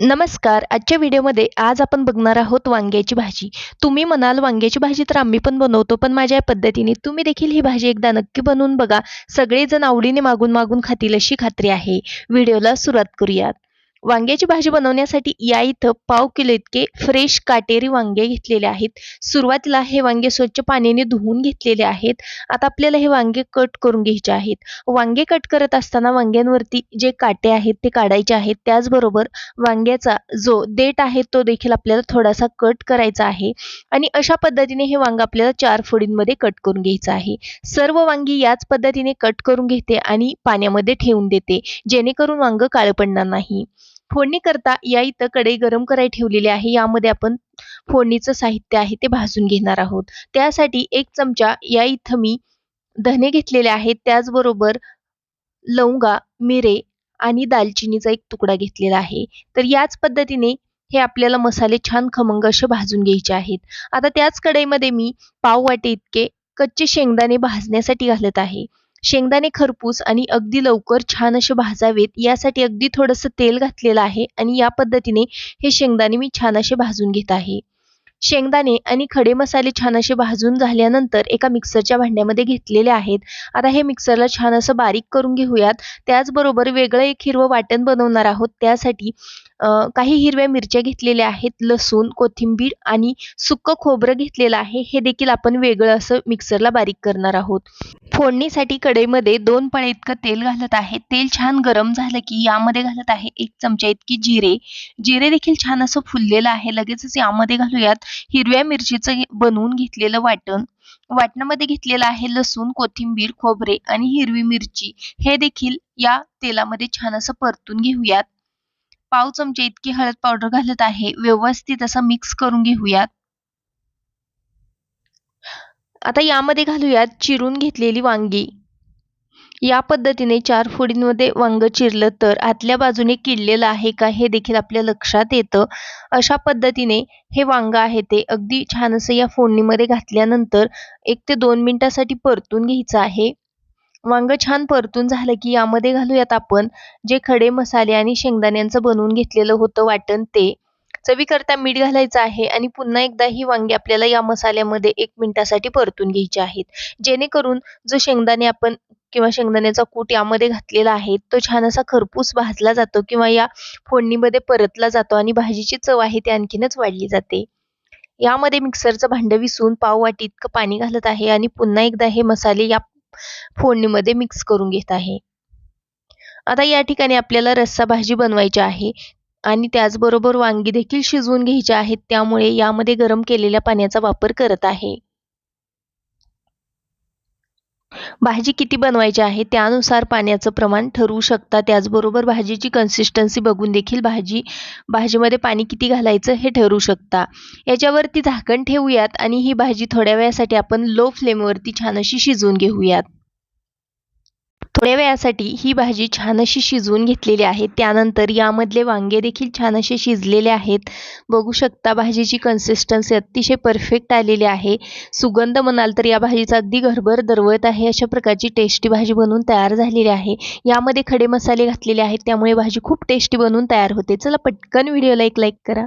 नमस्कार. आजच्या व्हिडिओमध्ये आज आपण बघणार आहोत वांग्याची भाजी. तुम्ही म्हणाल वांग्याची भाजी तर आम्ही पण बनवतो पण माझ्या या पद्धतीने तुम्ही देखील ही भाजी एकदा नक्की बनवून बघा. सगळेजण आवडीने मागून मागून खातील अशी खात्री आहे. व्हिडिओला सुरुवात करूयात. वांग्याची भाजी बनवण्यासाठी या इथं पाव किलो इतके फ्रेश काटेरी वांगे घेतलेले आहेत. सुरुवातीला हे वांगे स्वच्छ पाण्याने धुवून घेतलेले आहेत. आता आपल्याला हे वांगे कट करून घ्यायचे आहेत. वांगे कट करत असताना वांग्यांवरती जे काटे आहेत ते काढायचे आहेत. त्याचबरोबर वांग्याचा जो देठ आहे तो देखील आपल्याला थोडासा कट करायचा आहे. आणि अशा पद्धतीने हे वांग आपल्याला चार फोडींमध्ये कट करून घ्यायचं आहे. सर्व वांगी याच पद्धतीने कट करून घेते आणि पाण्यामध्ये ठेवून देते जेणेकरून वांग काळं पडणार नाही. फोडणी करता या इथं कढई गरम करायला ठेवलेली आहे. यामध्ये आपण फोडणीचं साहित्य आहे ते भाजून घेणार आहोत. त्यासाठी एक चमचा या इथं मी धने घेतलेले आहेत. त्याचबरोबर लवंगा मिरे आणि दालचिनीचा एक तुकडा घेतलेला आहे. तर याच पद्धतीने हे आपल्याला मसाले छान खमंग असे भाजून घ्यायचे आहेत. आता त्याच कढईमध्ये मी पाव वाटे इतके कच्चे शेंगदाणे भाजण्यासाठी घालत आहे. शेंगदाणे खरपूस आणि अगदी लवकर छान असे भाजावेत. यासाठी अगदी थोडंसं तेल घातलेलं आहे आणि या पद्धतीने हे शेंगदाणे मी छान असे भाजून घेत आहे. शेंगदाणे आणि खडे मसाले छान असे भाजून झाल्यानंतर एका मिक्सरच्या भांड्यामध्ये घेतलेले आहेत. आता हे मिक्सरला छान असं बारीक करून घेऊयात. त्याचबरोबर वेगळं एक हिरवं वाटण बनवणार आहोत. त्यासाठी काही हिरव्या मिरच्या घेतलेल्या आहेत लसूण कोथिंबीर आणि सुक्क खोबरं घेतलेलं आहे. हे देखील आपण वेगळं असं मिक्सरला बारीक करणार आहोत. फोडणीसाठी कढईमध्ये दोन पळे इतकं तेल घालत आहे. तेल छान गरम झालं की यामध्ये घालत आहे एक चमचा इतकी जिरे. जिरे देखील छान असं फुललेलं आहे. लगेचच यामध्ये घालूयात हिरव्या मिरचीचं बनवून घेतलेलं वाटण. वाटणामध्ये घेतलेलं आहे लसूण कोथिंबीर खोबरे आणि हिरवी मिरची. हे देखील या तेलामध्ये छान असं परतून घेऊयात. पाव चमचे इतकी हळद पावडर घालत आहे. व्यवस्थित असं मिक्स करून घेऊयात. आता यामध्ये घालूयात चिरून घेतलेली वांगी. या पद्धतीने चार फोडींमध्ये वांग चिरलं तर आतल्या बाजूने किडलेलं आहे का हे देखील आपल्या लक्षात येतं. अशा पद्धतीने हे वांग आहे ते अगदी छान असं या फोडणीमध्ये घातल्यानंतर एक ते दोन मिनिटासाठी परतून घ्यायचं आहे. वांग छान परतून झालं की यामध्ये घालूयात आपण जे खडे मसाले आणि शेंगदाण्यांचं बनवून घेतलेलं होतं वाटण ते. चवीकरता मीठ घालायचं आहे आणि पुन्हा एकदा ही वांगी आपल्याला या मसाल्यामध्ये एक मिनिटासाठी परतून घ्यायची आहेत. जेणेकरून जो शेंगदाणे आपण किंवा शेंगदाण्याचा कूट यामध्ये घातलेला आहे तो छान असा खरपूस भाजला जातो किंवा या फोडणीमध्ये परतला जातो आणि भाजीची चव आहे ती आणखीनच वाढली जाते. यामध्ये मिक्सरचं भांडं विसून पाव वाटी इतकं पाणी घालत आहे आणि पुन्हा एकदा हे मसाले या फोडणीमध्ये मिक्स करून घेत आहे. आता या ठिकाणी आपल्याला रस्सा भाजी बनवायची आहे. आणि त्याचबरोबर वांगी देखील शिजवून घ्यायची आहेत त्यामुळे यामध्ये गरम केलेल्या पाण्याचा वापर करत आहे. भाजी किती बनवायची आहे त्यानुसार पाण्याचं प्रमाण ठरवू शकता. त्याचबरोबर भाजीची कन्सिस्टन्सी बघून देखील भाजी भाजीमध्ये पाणी किती घालायचं हे ठरवू शकता. याच्यावरती झाकण ठेवूयात आणि ही भाजी थोड्या वेळासाठी आपण लो फ्लेमवरती छान अशी शिजवून घेऊयात. थोड्या वेळासाठी ही भाजी छान अशी शिजवून घेतलेली आहे. त्यानंतर यामधले वांगे देखील छान असे शिजलेले आहेत. बघू शकता भाजीची कन्सिस्टन्सी अतिशय परफेक्ट आलेली आहे. सुगंध म्हणाल तर या भाजीचा अगदी घरभर दरवळत आहे. अशा प्रकारची टेस्टी भाजी बनवून तयार झालेली आहे. यामध्ये खडे मसाले घातलेले आहेत. त्यामुळे भाजी खूप टेस्टी बनवून तयार होते. चला पटकन व्हिडिओला एक लाईक करा.